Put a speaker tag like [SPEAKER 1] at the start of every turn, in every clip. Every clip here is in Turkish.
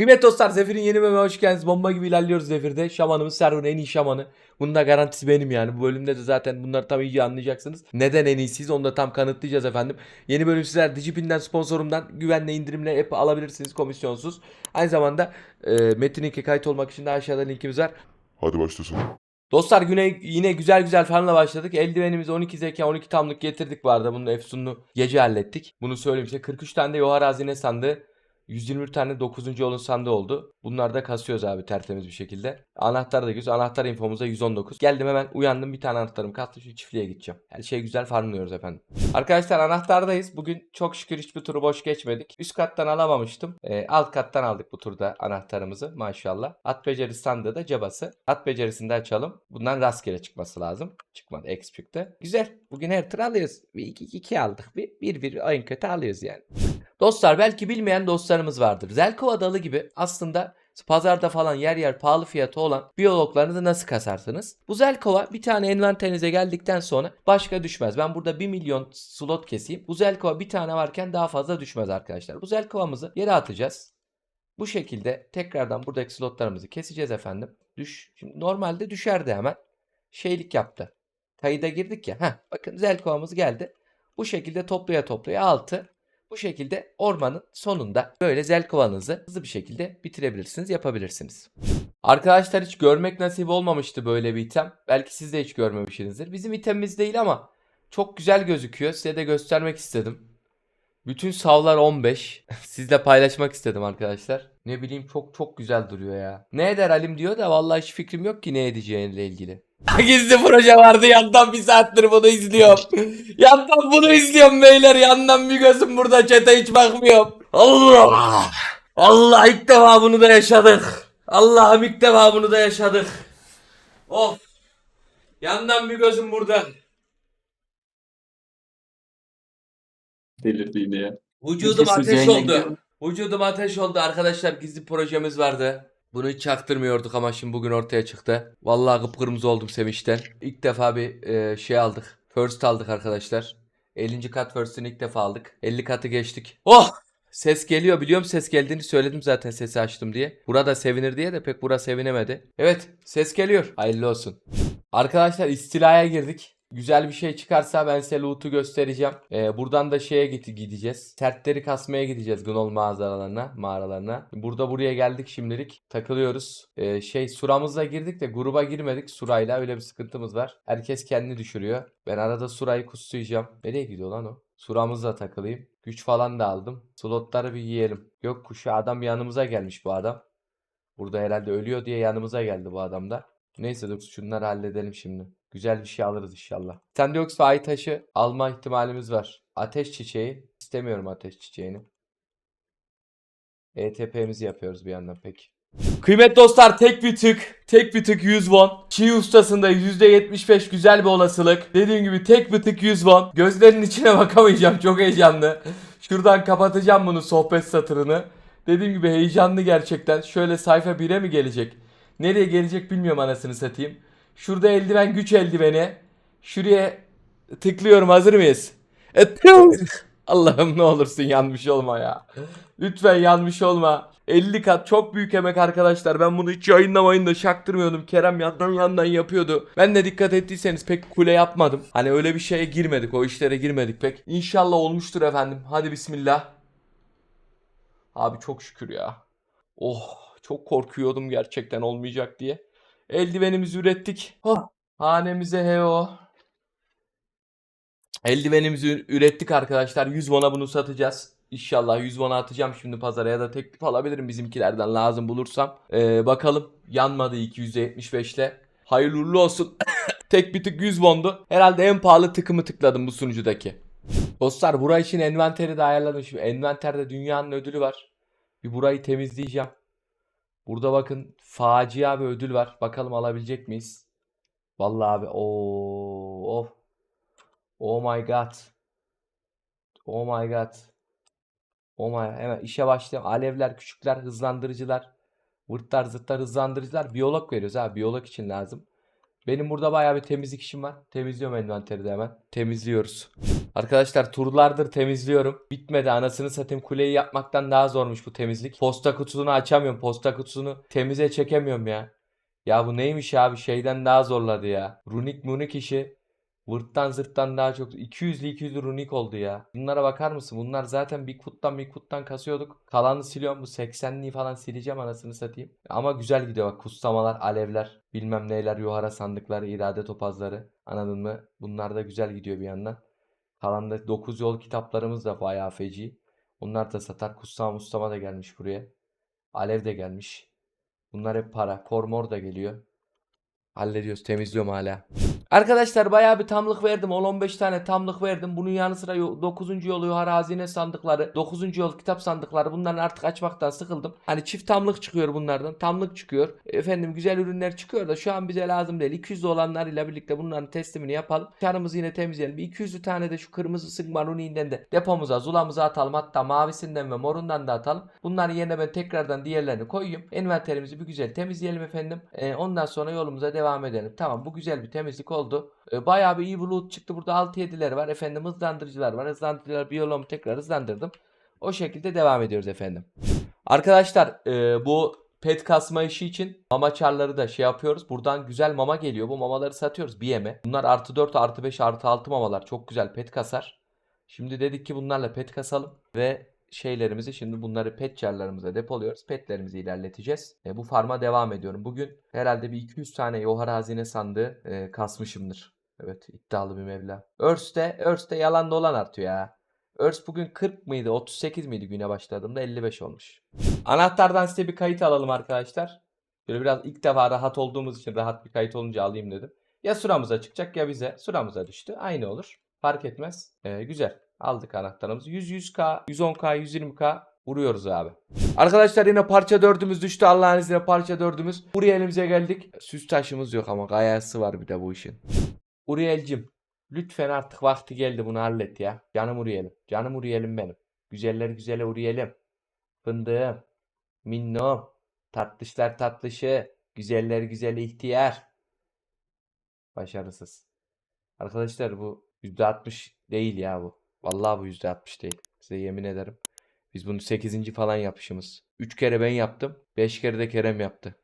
[SPEAKER 1] Kıymet dostlar Zefir'in yeni bölümüne hoş geldiniz. Bomba gibi ilerliyoruz Zefir'de. Şamanımız Server'ın en iyi şamanı. Bunun da garantisi benim yani. Bu bölümde de zaten bunları tam iyice anlayacaksınız. Neden en iyisiyiz onu da tam kanıtlayacağız efendim. Yeni bölüm sizler Digipin'den sponsorumdan güvenle indirimle app alabilirsiniz komisyonsuz. Aynı zamanda e, Metin 2 kayıt olmak için de aşağıda linkimiz var.
[SPEAKER 2] Hadi başlasın.
[SPEAKER 1] Dostlar güne yine güzel güzel farmla başladık. Eldivenimizi 12 zeka 12 tamlık getirdik bu arada. Bunun efsununu gece hallettik. Bunu söyleyeyim size. 43 tane de yohar hazine sandığı. 120 tane 9. yolun sandığı oldu. Bunlar da kasıyoruz abi tertemiz bir şekilde. Anahtar da güzel. Anahtar infomuzda 119. Geldim hemen uyandım bir tane anahtarım kalktı. Şu çiftliğe gideceğim. Her şey güzel farmlıyoruz efendim. Arkadaşlar anahtardayız. Bugün çok şükür hiçbir turu boş geçmedik. Üst kattan alamamıştım. Ee, alt kattan aldık bu turda anahtarımızı maşallah. At becerisi sandığı da cabası. At becerisini de açalım. Bundan rastgele çıkması lazım. Çıkmadı. X. Güzel. Bugün her tur alıyoruz. Bir iki, iki aldık. Bir, bir, bir oyun kötü alıyoruz yani. Dostlar belki bilmeyen dostlarımız vardır. Zelkova dalı gibi aslında pazarda falan yer yer pahalı fiyatı olan biyologlarınızı nasıl kasarsınız? Bu Zelkova bir tane envanterinize geldikten sonra başka düşmez. Ben burada 1 milyon slot keseyim. Bu Zelkova bir tane varken daha fazla düşmez arkadaşlar. Bu Zelkova'mızı yere atacağız. Bu şekilde tekrardan buradaki slotlarımızı keseceğiz efendim. Düş. Şimdi normalde düşerdi hemen. Şeylik yaptı. Kayıda girdik ya. Heh, bakın Zelkova'mız geldi. Bu şekilde toplaya toplaya altı. Bu şekilde ormanın sonunda böyle zelkovanızı hızlı bir şekilde bitirebilirsiniz, yapabilirsiniz. Arkadaşlar hiç görmek nasip olmamıştı böyle bir item. Belki siz de hiç görmemişsinizdir. Bizim itemimiz değil ama çok güzel gözüküyor. Size de göstermek istedim. Bütün savlar 15. Sizle paylaşmak istedim arkadaşlar. Ne bileyim çok çok güzel duruyor ya. Ne eder Halim diyor da vallahi hiç fikrim yok ki ne edeceğiyle ilgili. Gizli proje vardı yandan bir saattir bunu izliyorum. yandan bunu izliyorum beyler yandan bir gözüm burada çete hiç bakmıyorum. Allah! Allah ilk defa bunu da yaşadık. Allah'ım ilk defa bunu da yaşadık. Of! Yandan bir gözüm burada.
[SPEAKER 3] Delirdi yine ya.
[SPEAKER 1] Vücudum
[SPEAKER 3] Sessiz
[SPEAKER 1] ateş oldu.
[SPEAKER 3] gidiyorum.
[SPEAKER 1] Vücudum ateş oldu arkadaşlar gizli projemiz vardı. Bunu hiç çaktırmıyorduk ama şimdi bugün ortaya çıktı. Vallahi kıpkırmızı oldum sevinçten. İlk defa bir e, şey aldık. First aldık arkadaşlar. 50. kat first'ını ilk defa aldık. 50 katı geçtik. Oh! Ses geliyor biliyorum ses geldiğini söyledim zaten sesi açtım diye. Burada sevinir diye de pek bura sevinemedi. Evet ses geliyor. Hayırlı olsun. Arkadaşlar istilaya girdik. Güzel bir şey çıkarsa ben size loot'u göstereceğim. Ee, buradan da şeye gideceğiz. Sertleri kasmaya gideceğiz Gnol mağazalarına, mağaralarına. Burada buraya geldik şimdilik. Takılıyoruz. Ee, şey suramızla girdik de gruba girmedik. Surayla öyle bir sıkıntımız var. Herkes kendini düşürüyor. Ben arada surayı kuslayacağım. Nereye gidiyor lan o? Suramızla takılayım. Güç falan da aldım. Slotları bir yiyelim. Yok kuşu adam yanımıza gelmiş bu adam. Burada herhalde ölüyor diye yanımıza geldi bu adam da. Neyse dur şunları halledelim şimdi. Güzel bir şey alırız inşallah. Sandiox ve ay taşı alma ihtimalimiz var. Ateş çiçeği. istemiyorum ateş çiçeğini. ETP'mizi yapıyoruz bir yandan peki. Kıymet dostlar tek bir tık, tek bir tık 100 won. Çiğ ustasında %75 güzel bir olasılık. Dediğim gibi tek bir tık 100 won. Gözlerinin içine bakamayacağım çok heyecanlı. Şuradan kapatacağım bunu sohbet satırını. Dediğim gibi heyecanlı gerçekten. Şöyle sayfa 1'e mi gelecek? Nereye gelecek bilmiyorum anasını satayım. Şurada eldiven güç eldiveni. Şuraya tıklıyorum hazır mıyız? E. Allah'ım ne olursun yanmış olma ya. Lütfen yanmış olma. 50 kat çok büyük emek arkadaşlar. Ben bunu hiç yayınlamayın da şaktırmıyordum. Kerem yandan yandan yapıyordu. Ben de dikkat ettiyseniz pek kule yapmadım. Hani öyle bir şeye girmedik. O işlere girmedik pek. İnşallah olmuştur efendim. Hadi bismillah. Abi çok şükür ya. Oh çok korkuyordum gerçekten olmayacak diye. Eldivenimizi ürettik. Oh, hanemize heo. Eldivenimizi ürettik arkadaşlar. 100 won'a bunu satacağız. İnşallah 100 won'a atacağım şimdi pazara ya da teklif alabilirim bizimkilerden lazım bulursam. Ee, bakalım yanmadı 275 ile. Hayırlı olsun. Tek bir tık 100 won'du. Herhalde en pahalı tıkımı tıkladım bu sunucudaki. Dostlar bura için envanteri de ayarladım. Şimdi envanterde dünyanın ödülü var. Bir burayı temizleyeceğim. Burada bakın facia bir ödül var. Bakalım alabilecek miyiz? Vallahi abi o of. Oh my god. Oh my god. Oh my hemen işe başlayalım. Alevler, küçükler, hızlandırıcılar, vırtlar, zırtlar, hızlandırıcılar. Biyolog veriyoruz ha. Biyolog için lazım. Benim burada bayağı bir temizlik işim var. Temizliyorum envanteri de hemen. Temizliyoruz. Arkadaşlar turlardır temizliyorum. Bitmedi anasını satayım kuleyi yapmaktan daha zormuş bu temizlik. Posta kutusunu açamıyorum. Posta kutusunu temize çekemiyorum ya. Ya bu neymiş abi şeyden daha zorladı ya. Runik munik işi. Vırttan zırttan daha çok 200'lü 200'lü runik oldu ya. Bunlara bakar mısın? Bunlar zaten bir kuttan kasıyorduk. Kalanı siliyorum bu 80'liği falan sileceğim anasını satayım. Ama güzel gidiyor bak kutsamalar, alevler, bilmem neyler, yuhara sandıkları, irade topazları. Anladın mı? Bunlar da güzel gidiyor bir yandan. Kalan da 9 yol kitaplarımız da bayağı feci. Onlar da satar. Kutsama Mustafa da gelmiş buraya. Alev de gelmiş. Bunlar hep para. Kormor da geliyor. Hallediyoruz. Temizliyorum hala. Arkadaşlar bayağı bir tamlık verdim. 10-15 tane tamlık verdim. Bunun yanı sıra 9. yol yukarı hazine sandıkları, 9. yol kitap sandıkları bunların artık açmaktan sıkıldım. Hani çift tamlık çıkıyor bunlardan. Tamlık çıkıyor. Efendim güzel ürünler çıkıyor da şu an bize lazım değil. 200 olanlarıyla birlikte bunların teslimini yapalım. Çarımızı yine temizleyelim. Bir 200 tane de şu kırmızı sıkma runiğinden de depomuza, zulamıza atalım. Hatta mavisinden ve morundan da atalım. Bunların yerine ben tekrardan diğerlerini koyayım. Envanterimizi bir güzel temizleyelim efendim. Ee, ondan sonra yolumuza devam edelim. Tamam bu güzel bir temizlik oldu. Ee, bayağı bir iyi bir loot çıktı. Burada 6-7'ler var. Efendim hızlandırıcılar var. Hızlandırıcılar bir yolumu tekrar hızlandırdım. O şekilde devam ediyoruz efendim. Arkadaşlar e, bu pet kasma işi için mama çarları da şey yapıyoruz. Buradan güzel mama geliyor. Bu mamaları satıyoruz BM'e. Bunlar artı 4 artı 5 artı 6 mamalar. Çok güzel pet kasar. Şimdi dedik ki bunlarla pet kasalım. Ve şeylerimizi şimdi bunları pet çarlarımıza depoluyoruz. Petlerimizi ilerleteceğiz. E, bu farma devam ediyorum. Bugün herhalde bir 200 tane yohara hazine sandığı e, kasmışımdır. Evet iddialı bir meblağ. Örs'te, Örs'te yalan dolan artıyor ya. Örs bugün 40 mıydı 38 miydi güne başladığımda 55 olmuş. Anahtardan size bir kayıt alalım arkadaşlar. Böyle biraz ilk defa rahat olduğumuz için rahat bir kayıt olunca alayım dedim. Ya suramıza çıkacak ya bize. Suramıza düştü. Aynı olur. Fark etmez. Ee, güzel. Aldık anahtarımızı. 100 100k, 110k, 120k vuruyoruz abi. Arkadaşlar yine parça dördümüz düştü. Allah'ın izniyle parça dördümüz. Buraya elimize geldik. Süs taşımız yok ama gayası var bir de bu işin. Uriel'cim lütfen artık vakti geldi bunu hallet ya. Canım Uriel'im. Canım Uriel'im benim. Güzeller güzele Uriel'im. Fındığım. Minnom. Tatlışlar tatlışı. Güzeller güzeli ihtiyar. Başarısız. Arkadaşlar bu %60 değil ya bu. Vallahi bu %60 değil. Size yemin ederim. Biz bunu 8. falan yapışımız. 3 kere ben yaptım. 5 kere de Kerem yaptı.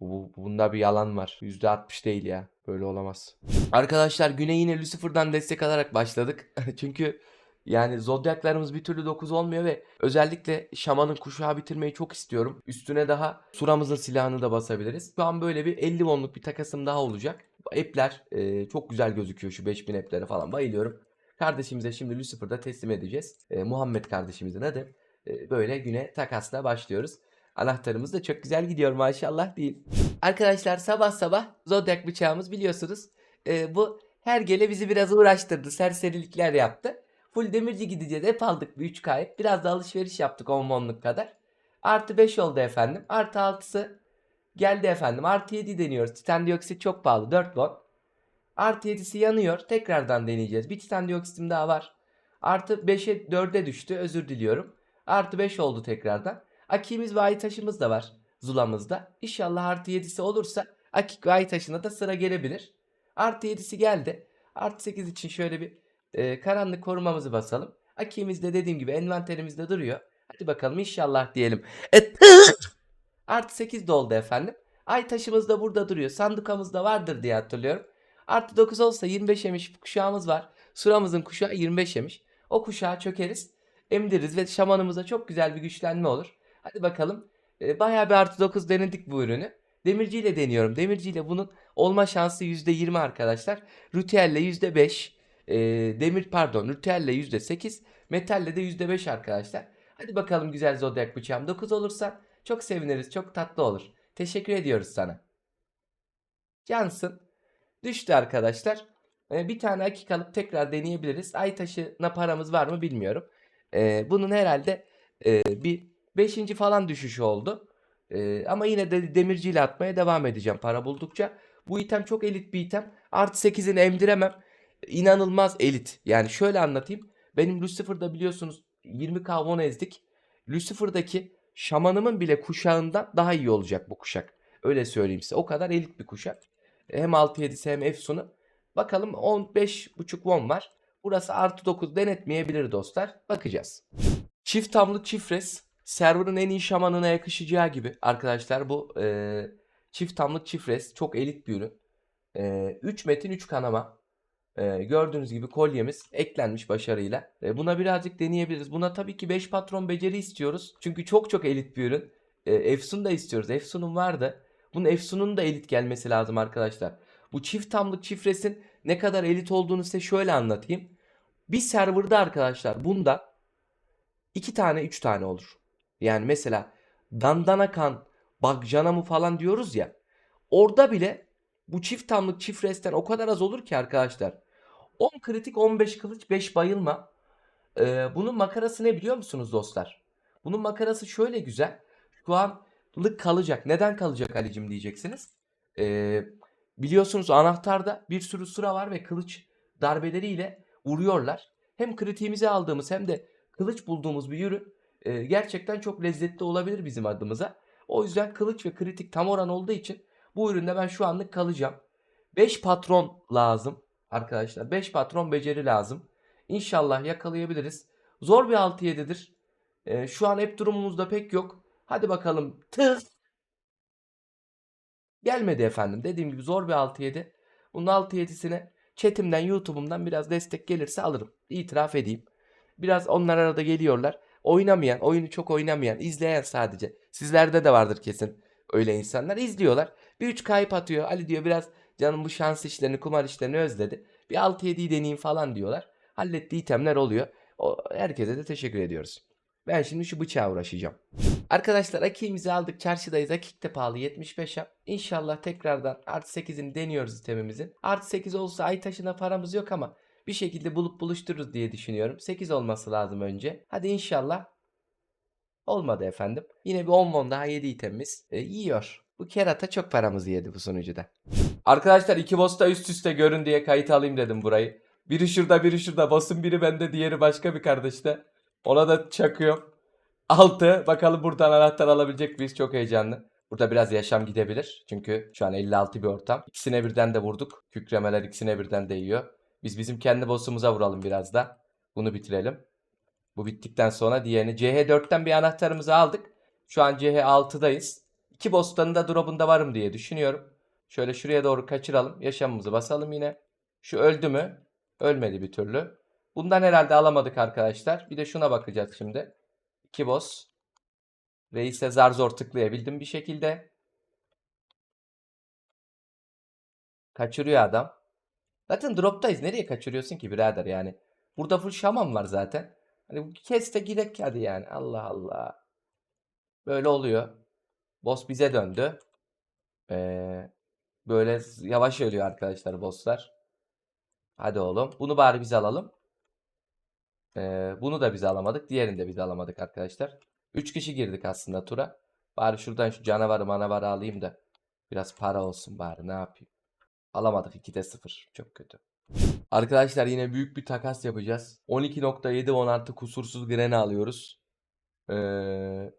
[SPEAKER 1] Bu, bunda bir yalan var. %60 değil ya. Böyle olamaz. Arkadaşlar güne yine Lucifer'dan destek alarak başladık. Çünkü yani zodyaklarımız bir türlü 9 olmuyor ve özellikle şamanın kuşağı bitirmeyi çok istiyorum. Üstüne daha suramızın silahını da basabiliriz. Şu an böyle bir 50 wonluk bir takasım daha olacak. App'ler e, çok güzel gözüküyor şu 5000 app'lere falan bayılıyorum. Kardeşimize şimdi Lucifer'da teslim edeceğiz. E, Muhammed kardeşimizin adı. E, böyle güne takasla başlıyoruz. Anahtarımız da çok güzel gidiyor maşallah değil. Arkadaşlar sabah sabah zodyak bıçağımız biliyorsunuz. e, bu her gele bizi biraz uğraştırdı. Serserilikler yaptı. Full demirci gideceğiz. Hep aldık bir 3 kayıp. Biraz da alışveriş yaptık 10 monluk kadar. Artı 5 oldu efendim. Artı 6'sı geldi efendim. Artı 7 deniyoruz. Titan dioksit çok pahalı. 4 won. Artı 7'si yanıyor. Tekrardan deneyeceğiz. Bir titan dioksitim daha var. Artı 5'e 4'e düştü. Özür diliyorum. Artı 5 oldu tekrardan. Akimiz ve ay taşımız da var. Zulamızda. İnşallah artı 7'si olursa akik ve ay taşına da sıra gelebilir. Artı 7'si geldi. Artı 8 için şöyle bir e, karanlık korumamızı basalım. Akimiz de dediğim gibi envanterimizde duruyor. Hadi bakalım inşallah diyelim. Artı 8 de oldu efendim. Ay taşımız da burada duruyor. Sandukamız da vardır diye hatırlıyorum. Artı 9 olsa 25 yemiş kuşağımız var. Suramızın kuşağı 25 yemiş. O kuşağı çökeriz. Emdiririz ve şamanımıza çok güzel bir güçlenme olur. Hadi bakalım. E, bayağı bir artı 9 denedik bu ürünü. Demirciyle deniyorum. Demirciyle bunun olma şansı %20 arkadaşlar. Rütiyelle %5. E, demir pardon rütiyelle %8. Metalle de %5 arkadaşlar. Hadi bakalım güzel zodyak bıçağım. 9 olursa çok seviniriz. Çok tatlı olur. Teşekkür ediyoruz sana. Cansın. Düştü arkadaşlar. E, bir tane akik alıp tekrar deneyebiliriz. Ay taşına paramız var mı bilmiyorum. E, bunun herhalde e, bir 5. falan düşüşü oldu. E, ama yine de demirciyle atmaya devam edeceğim para buldukça. Bu item çok elit bir item. Artı 8'ini emdiremem. İnanılmaz elit. Yani şöyle anlatayım. Benim Lucifer'da biliyorsunuz 20k won ezdik. Lucifer'daki şamanımın bile kuşağından daha iyi olacak bu kuşak. Öyle söyleyeyim size. O kadar elit bir kuşak. Hem 6-7'si hem Efsun'u. Bakalım 15.5 won var. Burası artı 9 denetmeyebilir dostlar. Bakacağız. Çift tamlık çift res. Server'ın en iyi şamanına yakışacağı gibi arkadaşlar bu e, çift tamlık çift res çok elit bir ürün. E, 3 metin 3 kanama. E, gördüğünüz gibi kolyemiz eklenmiş başarıyla. E, buna birazcık deneyebiliriz. Buna tabii ki 5 patron beceri istiyoruz. Çünkü çok çok elit bir ürün. E, Efsun da istiyoruz. Efsun'un vardı. Bunun Efsun'un da elit gelmesi lazım arkadaşlar. Bu çift tamlık çifresin ne kadar elit olduğunu size şöyle anlatayım. Bir serverda arkadaşlar bunda 2 tane 3 tane olur. Yani mesela Dandanakan, Bagjanamu falan diyoruz ya. Orada bile bu çift tamlık çift resten o kadar az olur ki arkadaşlar. 10 kritik 15 kılıç 5 bayılma. Ee, bunun makarası ne biliyor musunuz dostlar? Bunun makarası şöyle güzel. Şu anlık kalacak. Neden kalacak Ali'cim diyeceksiniz. Ee, biliyorsunuz anahtarda bir sürü sıra var ve kılıç darbeleriyle vuruyorlar. Hem kritiğimizi aldığımız hem de kılıç bulduğumuz bir ürün e, gerçekten çok lezzetli olabilir bizim adımıza. O yüzden kılıç ve kritik tam oran olduğu için bu üründe ben şu anlık kalacağım. 5 patron lazım arkadaşlar. 5 patron beceri lazım. İnşallah yakalayabiliriz. Zor bir 6-7'dir. E, şu an hep durumumuzda pek yok. Hadi bakalım. Tık. Gelmedi efendim. Dediğim gibi zor bir 6-7. Bunun 6-7'sine chatimden, YouTube'umdan biraz destek gelirse alırım. İtiraf edeyim. Biraz onlar arada geliyorlar. Oynamayan, oyunu çok oynamayan, izleyen sadece. Sizlerde de vardır kesin öyle insanlar. izliyorlar. Bir 3 kayıp atıyor. Ali diyor biraz canım bu şans işlerini, kumar işlerini özledi. Bir 6-7'yi deneyeyim falan diyorlar. Hallettiği itemler oluyor. O, herkese de teşekkür ediyoruz. Ben şimdi şu bıçağa uğraşacağım. Arkadaşlar akiğimizi aldık çarşıdayız. Akik de pahalı 75 yap. İnşallah tekrardan artı 8'ini deniyoruz itemimizin. Artı 8 olsa ay taşına paramız yok ama bir şekilde bulup buluştururuz diye düşünüyorum. 8 olması lazım önce. Hadi inşallah. Olmadı efendim. Yine bir 10 won daha 7 itemimiz. E, yiyor. Bu kerata çok paramızı yedi bu sunucuda. Arkadaşlar iki boss da üst üste görün diye kayıt alayım dedim burayı. Biri şurada biri şurada. Boss'un biri bende diğeri başka bir kardeşte. Ona da çakıyorum. 6. Bakalım buradan anahtar alabilecek miyiz? Çok heyecanlı. Burada biraz yaşam gidebilir. Çünkü şu an 56 bir ortam. İkisine birden de vurduk. Kükremeler ikisine birden de yiyor. Biz bizim kendi boss'umuza vuralım biraz da. Bunu bitirelim. Bu bittikten sonra diğerini CH4'ten bir anahtarımızı aldık. Şu an CH6'dayız. İki boss'tan da drop'unda varım diye düşünüyorum. Şöyle şuraya doğru kaçıralım. Yaşamımızı basalım yine. Şu öldü mü? Ölmedi bir türlü. Bundan herhalde alamadık arkadaşlar. Bir de şuna bakacağız şimdi. İki boss. Reis'e zar zor tıklayabildim bir şekilde. Kaçırıyor adam. Zaten drop'tayız. Nereye kaçırıyorsun ki birader yani? Burada full şaman var zaten. Hani bu kes de gidek hadi yani. Allah Allah. Böyle oluyor. Boss bize döndü. Ee, böyle yavaş ölüyor arkadaşlar bosslar. Hadi oğlum. Bunu bari biz alalım. Ee, bunu da biz alamadık. Diğerini de biz alamadık arkadaşlar. 3 kişi girdik aslında tura. Bari şuradan şu canavarı manavarı alayım da. Biraz para olsun bari ne yapayım. Alamadık 2'de 0. Çok kötü. Arkadaşlar yine büyük bir takas yapacağız. 12.7 won artı kusursuz grene alıyoruz. Ee,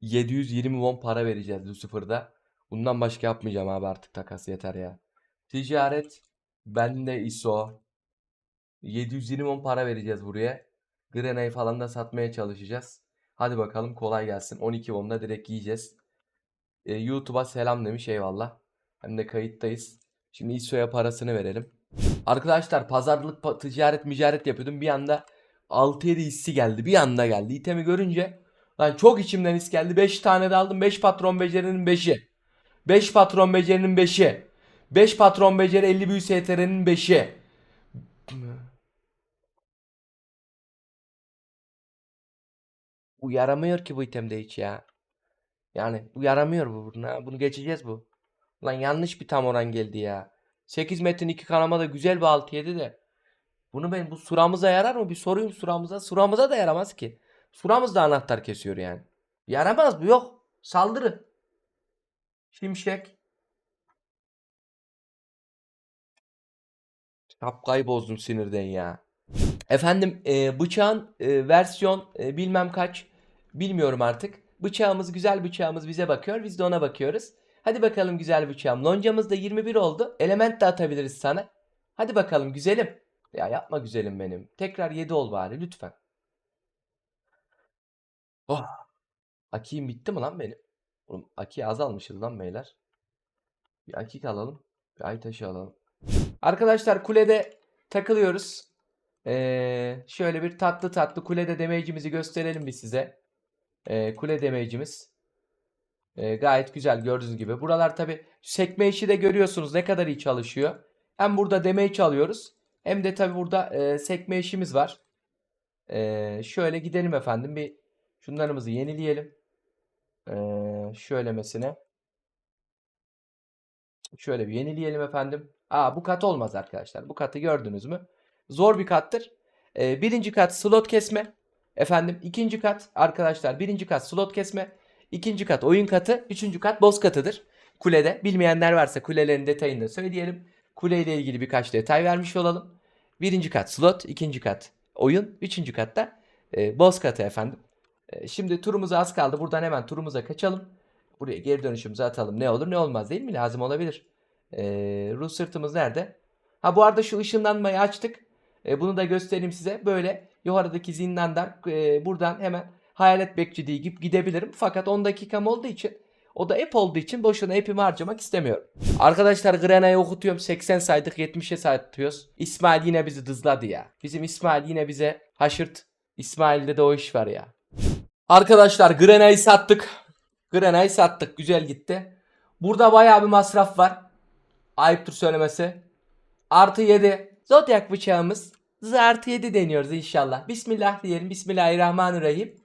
[SPEAKER 1] 720 won para vereceğiz Lucifer'da. Bundan başka yapmayacağım abi artık takas yeter ya. Ticaret bende ISO. 720 won para vereceğiz buraya. Grena'yı falan da satmaya çalışacağız. Hadi bakalım kolay gelsin. 12 won'da direkt yiyeceğiz. Ee, YouTube'a selam demiş eyvallah. Hem de kayıttayız. Şimdi ISO'ya parasını verelim. Arkadaşlar pazarlık pa- ticaret micaret yapıyordum. Bir anda 6-7 hissi geldi. Bir anda geldi. İtemi görünce lan çok içimden his geldi. 5 tane de aldım. 5 patron becerinin 5'i. 5 patron becerinin 5'i. 5 patron beceri 50 büyü STR'nin 5'i. Bu yaramıyor ki bu itemde hiç ya. Yani bu yaramıyor bu. Buna- Bunu geçeceğiz bu. Lan yanlış bir tam oran geldi ya. 8 metin 2 kanama da güzel bir 6-7 de. Bunu ben bu suramıza yarar mı? Bir sorayım suramıza. Suramıza da yaramaz ki. Suramız da anahtar kesiyor yani. Yaramaz bu yok. Saldırı. Şimşek. Şapkayı bozdum sinirden ya. Efendim e, bıçağın e, versiyon e, bilmem kaç bilmiyorum artık. Bıçağımız güzel bıçağımız bize bakıyor. Biz de ona bakıyoruz. Hadi bakalım güzel bıçağım. Loncamız da 21 oldu. Element de atabiliriz sana. Hadi bakalım güzelim. Ya yapma güzelim benim. Tekrar 7 ol bari lütfen. Oh. Aki'm bitti mi lan benim? Oğlum Aki azalmışız lan beyler. Bir Akik alalım. Bir ay taşı alalım. Arkadaşlar kulede takılıyoruz. Ee, şöyle bir tatlı tatlı kulede damage'imizi gösterelim bir size. Ee, kule damage'imiz. Ee, gayet güzel gördüğünüz gibi. Buralar tabi sekme işi de görüyorsunuz ne kadar iyi çalışıyor. Hem burada damage alıyoruz. Hem de tabi burada e, sekme işimiz var. Ee, şöyle gidelim efendim. Bir şunlarımızı yenileyelim. Ee, şöylemesine. Şöyle bir yenileyelim efendim. Aa bu kat olmaz arkadaşlar. Bu katı gördünüz mü? Zor bir kattır. Ee, birinci kat slot kesme. Efendim ikinci kat arkadaşlar birinci kat slot kesme. ikinci kat oyun katı. Üçüncü kat boss katıdır. Kulede. Bilmeyenler varsa kulelerin detayını da söyleyelim. Kuleyle ilgili birkaç detay vermiş olalım. Birinci kat slot. ikinci kat oyun. Üçüncü katta e, boss katı efendim. E, şimdi turumuza az kaldı. Buradan hemen turumuza kaçalım. Buraya geri dönüşümüzü atalım. Ne olur ne olmaz değil mi? Lazım olabilir. E, ruh sırtımız nerede? Ha bu arada şu ışınlanmayı açtık. E, bunu da göstereyim size. Böyle yukarıdaki zindandan e, buradan hemen hayalet bekçi diye gidip gidebilirim. Fakat 10 dakikam olduğu için o da ep olduğu için boşuna epimi harcamak istemiyorum. Arkadaşlar Grena'yı okutuyorum. 80 saydık 70'e satıyoruz. İsmail yine bizi dızladı ya. Bizim İsmail yine bize haşırt. İsmail'de de o iş var ya. Arkadaşlar Grena'yı sattık. Grena'yı sattık. Güzel gitti. Burada bayağı bir masraf var. Ayıptır söylemesi. Artı 7. Zodyak bıçağımız. Z artı 7 deniyoruz inşallah. Bismillah diyelim. Bismillahirrahmanirrahim.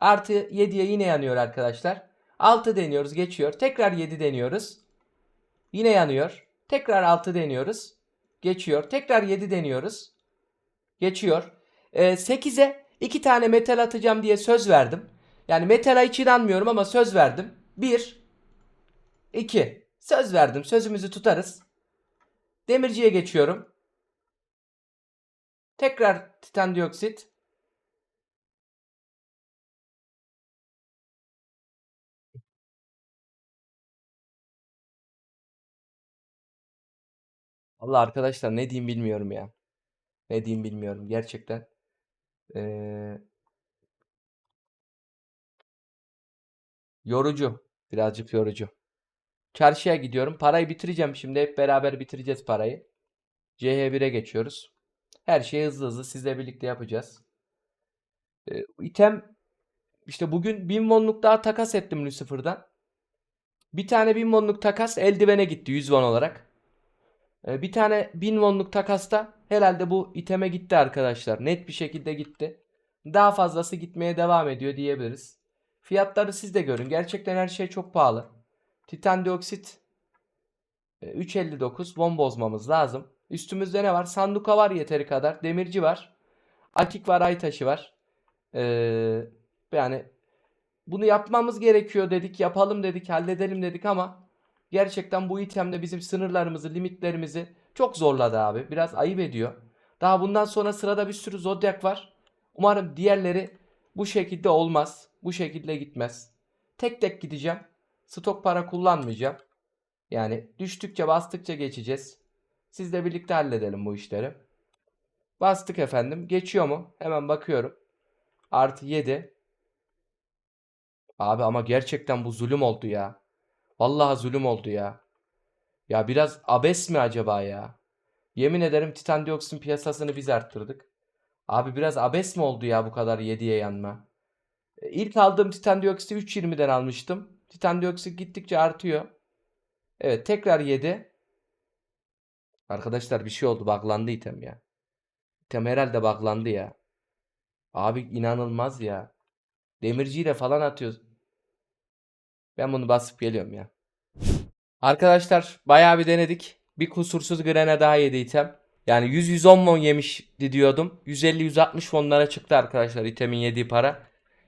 [SPEAKER 1] Artı 7'ye yine yanıyor arkadaşlar. 6 deniyoruz geçiyor. Tekrar 7 deniyoruz. Yine yanıyor. Tekrar 6 deniyoruz. Geçiyor. Tekrar 7 deniyoruz. Geçiyor. Ee, 8'e 2 tane metal atacağım diye söz verdim. Yani metala hiç inanmıyorum ama söz verdim. 1 2 Söz verdim. Sözümüzü tutarız. Demirciye geçiyorum. Tekrar titan dioksit. Allah arkadaşlar ne diyeyim bilmiyorum ya. Ne diyeyim bilmiyorum gerçekten. Ee, yorucu. Birazcık yorucu. Çarşıya gidiyorum. Parayı bitireceğim şimdi. Hep beraber bitireceğiz parayı. CH1'e geçiyoruz. Her şeyi hızlı hızlı sizle birlikte yapacağız. Ee, item işte bugün 1000 wonluk daha takas ettim Lucifer'dan. Bir tane 1000 wonluk takas eldivene gitti 100 won olarak. Ee, bir tane 1000 wonluk takasta herhalde bu iteme gitti arkadaşlar. Net bir şekilde gitti. Daha fazlası gitmeye devam ediyor diyebiliriz. Fiyatları siz de görün. Gerçekten her şey çok pahalı. Titan dioksit e, 3.59 won bozmamız lazım. Üstümüzde ne var? Sanduka var yeteri kadar. Demirci var. Akik var, ay taşı var. Ee, yani bunu yapmamız gerekiyor dedik, yapalım dedik, halledelim dedik ama gerçekten bu itemde bizim sınırlarımızı, limitlerimizi çok zorladı abi. Biraz ayıp ediyor. Daha bundan sonra sırada bir sürü zodyak var. Umarım diğerleri bu şekilde olmaz. Bu şekilde gitmez. Tek tek gideceğim. Stok para kullanmayacağım. Yani düştükçe bastıkça geçeceğiz. Sizle birlikte halledelim bu işleri. Bastık efendim. Geçiyor mu? Hemen bakıyorum. Artı 7. Abi ama gerçekten bu zulüm oldu ya. Vallahi zulüm oldu ya. Ya biraz abes mi acaba ya? Yemin ederim titan dioksin piyasasını biz arttırdık. Abi biraz abes mi oldu ya bu kadar 7'ye yanma? E, İlk aldığım titan dioksiti 3.20'den almıştım. Titan dioksit gittikçe artıyor. Evet tekrar 7. Arkadaşlar bir şey oldu. Buglandı item ya. İtem herhalde buglandı ya. Abi inanılmaz ya. Demirciyle falan atıyoruz. Ben bunu basıp geliyorum ya. Arkadaşlar bayağı bir denedik. Bir kusursuz grene daha yedi item. Yani 100-110 won yemişti diyordum. 150-160 wonlara çıktı arkadaşlar itemin yediği para.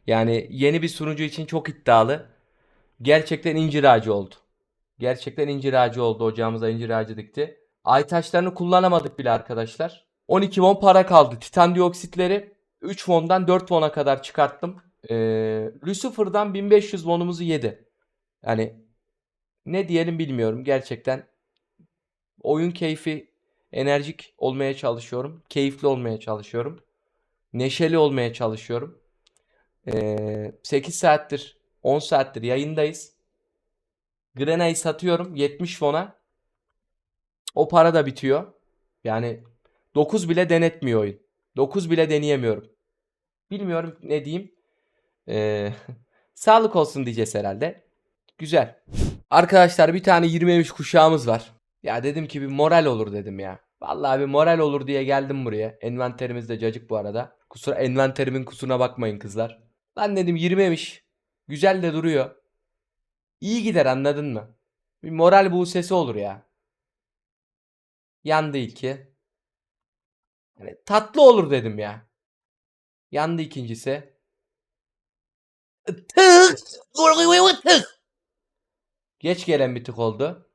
[SPEAKER 1] Yani yeni bir sunucu için çok iddialı. Gerçekten incir ağacı oldu. Gerçekten incir ağacı oldu. Ocağımıza incir ağacı dikti. Ay taşlarını kullanamadık bile arkadaşlar. 12 won para kaldı. Titan dioksitleri 3 won'dan 4 won'a kadar çıkarttım. Ee, Lucifer'dan 1500 won'umuzu yedi. Yani ne diyelim bilmiyorum. Gerçekten oyun keyfi enerjik olmaya çalışıyorum. Keyifli olmaya çalışıyorum. Neşeli olmaya çalışıyorum. Ee, 8 saattir 10 saattir yayındayız. Grena'yı satıyorum 70 fona. O para da bitiyor. Yani 9 bile denetmiyor oyun. 9 bile deneyemiyorum. Bilmiyorum ne diyeyim. Ee, sağlık olsun diyeceğiz herhalde. Güzel. Arkadaşlar bir tane 23 kuşağımız var. Ya dedim ki bir moral olur dedim ya. Vallahi bir moral olur diye geldim buraya. Envanterimiz de cacık bu arada. Kusura envanterimin kusuruna bakmayın kızlar. Lan dedim 20'miş. Güzel de duruyor. İyi gider anladın mı? Bir moral bu sesi olur ya. Yandı ilki. Yani tatlı olur dedim ya. Yandı ikincisi. Tık! Geç gelen bir tık oldu.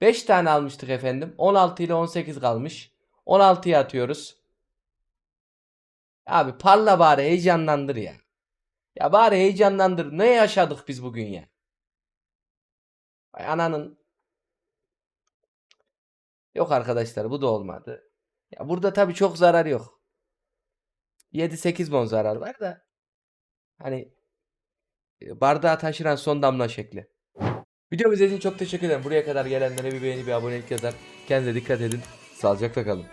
[SPEAKER 1] 5 tane almıştık efendim. 16 ile 18 kalmış. 16'ya atıyoruz. Abi parla bari heyecanlandır ya. Ya bari heyecanlandır. Ne yaşadık biz bugün ya? Vay ananın. Yok arkadaşlar bu da olmadı. Ya burada tabii çok zarar yok. 7-8 bon zarar var da. Hani e, bardağı taşıran son damla şekli. Videomu izlediğiniz için çok teşekkür ederim. Buraya kadar gelenlere bir beğeni bir abonelik yazar. Kendinize dikkat edin. Sağlıcakla kalın.